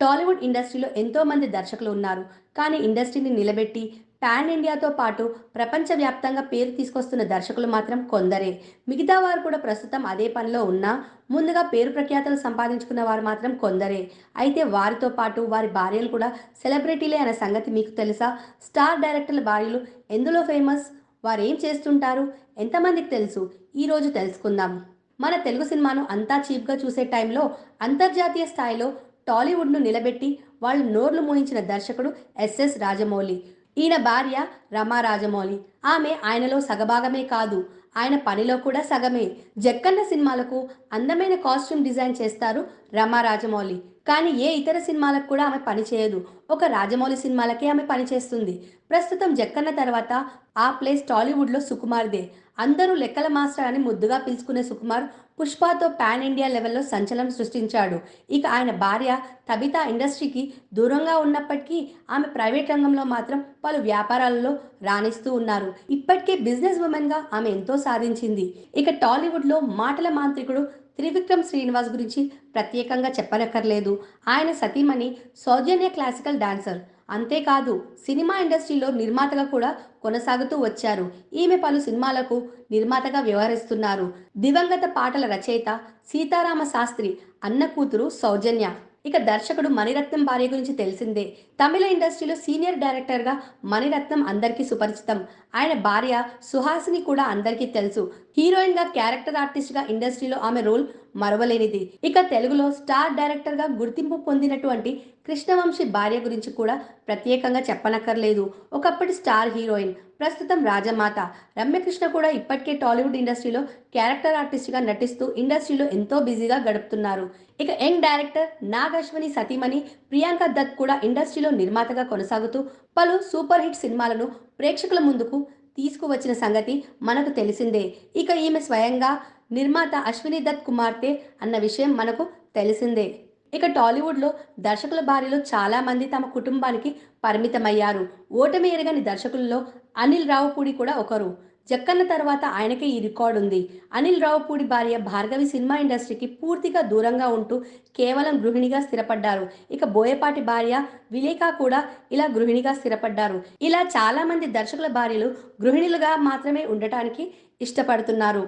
టాలీవుడ్ ఇండస్ట్రీలో ఎంతోమంది దర్శకులు ఉన్నారు. కానీ ఇండస్ట్రీని నిలబెట్టి పాన్ ఇండియాతో పాటు ప్రపంచవ్యాప్తంగా పేరు తీసుకొస్తున్న దర్శకులు మాత్రం కొందరే. మిగతా వారు కూడా ప్రస్తుతం అదే పనిలో ఉన్నా ముందుగా పేరు ప్రఖ్యాతలు సంపాదించుకున్న వారు మాత్రం కొందరే. అయితే వారితో పాటు వారి భార్యలు కూడా సెలబ్రిటీలే అనే సంగతి మీకు తెలుసా? స్టార్ డైరెక్టర్ల భార్యలు ఎందులో ఫేమస్? వారు ఏం చేస్తుంటారు? ఎంతమందికి తెలుసు? ఈరోజు తెలుసుకుందాం. మన తెలుగు సినిమాను అంతా చీప్గా చూసే టైంలో అంతర్జాతీయ స్థాయిలో టాలీవుడ్ను నిలబెట్టి వాళ్ళు నోర్లు మోయించిన దర్శకుడు ఎస్ఎస్ రాజమౌళి. ఈయన భార్య రమా రాజమౌళి. ఆమె ఆయనలో సగభాగమే కాదు ఆయన పనిలో కూడా సగమే. జక్కన్న సినిమాలకు అందమైన కాస్ట్యూమ్ డిజైన్ చేస్తారు రమా రాజమౌళి. కానీ ఏ ఇతర సినిమాలకు కూడా ఆమె పని చేయదు. ఒక రాజమౌళి సినిమాలకే ఆమె పనిచేస్తుంది ప్రస్తుతం జక్కన్న తర్వాత ఆ ప్లేస్ టాలీవుడ్లో సుకుమార్దే. అందరూ లెక్కల మాస్టర్ అని ముద్దుగా పిలుచుకునే సుకుమార్ పుష్పతో పాన్ ఇండియా లెవెల్లో సంచలనం సృష్టించాడు. ఇక ఆయన భార్య తబితా ఇండస్ట్రీకి దూరంగా ఉన్నప్పటికీ ఆమె ప్రైవేట్ రంగంలో మాత్రం పలు వ్యాపారాలలో రాణిస్తూ ఉన్నారు. ఇప్పటికే బిజినెస్ ఉమెన్గా ఆమె ఎంతో సాధించింది. ఇక టాలీవుడ్లో మాటల మాంత్రికుడు త్రివిక్రమ్ శ్రీనివాస్ గురించి ప్రత్యేకంగా చెప్పనక్కర్లేదు. ఆయన సతీమణి సౌజన్య క్లాసికల్ డాన్సర్. అంతేకాదు సినిమా ఇండస్ట్రీలో నిర్మాతగా కూడా కొనసాగుతూ వచ్చారు. ఈమె పలు సినిమాలకు నిర్మాతగా వ్యవహరిస్తున్నారు. దివంగత పాటల రచయిత సీతారామ శాస్త్రి అన్న కూతురు సౌజన్య. ఇక దర్శకుడు మణిరత్నం భార్య గురించి తెలిసిందే. తమిళ ఇండస్ట్రీలో సీనియర్ డైరెక్టర్గా మణిరత్నం అందరికీ సుపరిచితం. ఆయన భార్య సుహాసిని కూడా అందరికీ తెలుసు. హీరోయిన్గా క్యారెక్టర్ ఆర్టిస్ట్గా ఇండస్ట్రీలో ఆమె రోల్ మరవలేనిది. ఇక తెలుగులో స్టార్ డైరెక్టర్గా గుర్తింపు పొందినటువంటి కృష్ణవంశీ భార్య గురించి కూడా ప్రత్యేకంగా చెప్పనక్కర్లేదు. ఒకప్పటి స్టార్ హీరోయిన్ ప్రస్తుతం రాజమాత. రమ్యకృష్ణ కూడా ఇప్పటికే టాలీవుడ్ ఇండస్ట్రీలో క్యారెక్టర్ ఆర్టిస్ట్గా నటిస్తూ ఇండస్ట్రీలో ఎంతో బిజీగా గడుపుతున్నారు. ఇక యంగ్ డైరెక్టర్ నాగ్ అశ్వని సతీమణి ప్రియాంక దత్ కూడా ఇండస్ట్రీలో నిర్మాతగా కొనసాగుతూ పలు సూపర్ హిట్ సినిమాలను ప్రేక్షకుల ముందుకు తీసుకువచ్చిన సంగతి మనకు తెలిసిందే. ఇక ఈమె స్వయంగా నిర్మాత అశ్విని దత్ కుమార్తె అన్న విషయం మనకు తెలిసిందే. ఇక టాలీవుడ్లో దర్శకుల భార్యలో చాలామంది తమ కుటుంబానికి పరిమితమయ్యారు. ఓటమి ఎరగని దర్శకుల్లో అనిల్ రావుపూడి కూడా ఒకరు. జక్కన్న తర్వాత ఆయనకే ఈ రికార్డు ఉంది అనిల్ రావుపూడి భార్య భార్గవి సినిమా ఇండస్ట్రీకి పూర్తిగా దూరంగా ఉంటూ కేవలం గృహిణిగా స్థిరపడ్డారు. ఇక బోయపాటి భార్య విలేక కూడా ఇలా గృహిణిగా స్థిరపడ్డారు. ఇలా చాలామంది దర్శకుల భార్యలు గృహిణులుగా మాత్రమే ఉండటానికి ఇష్టపడుతున్నారు.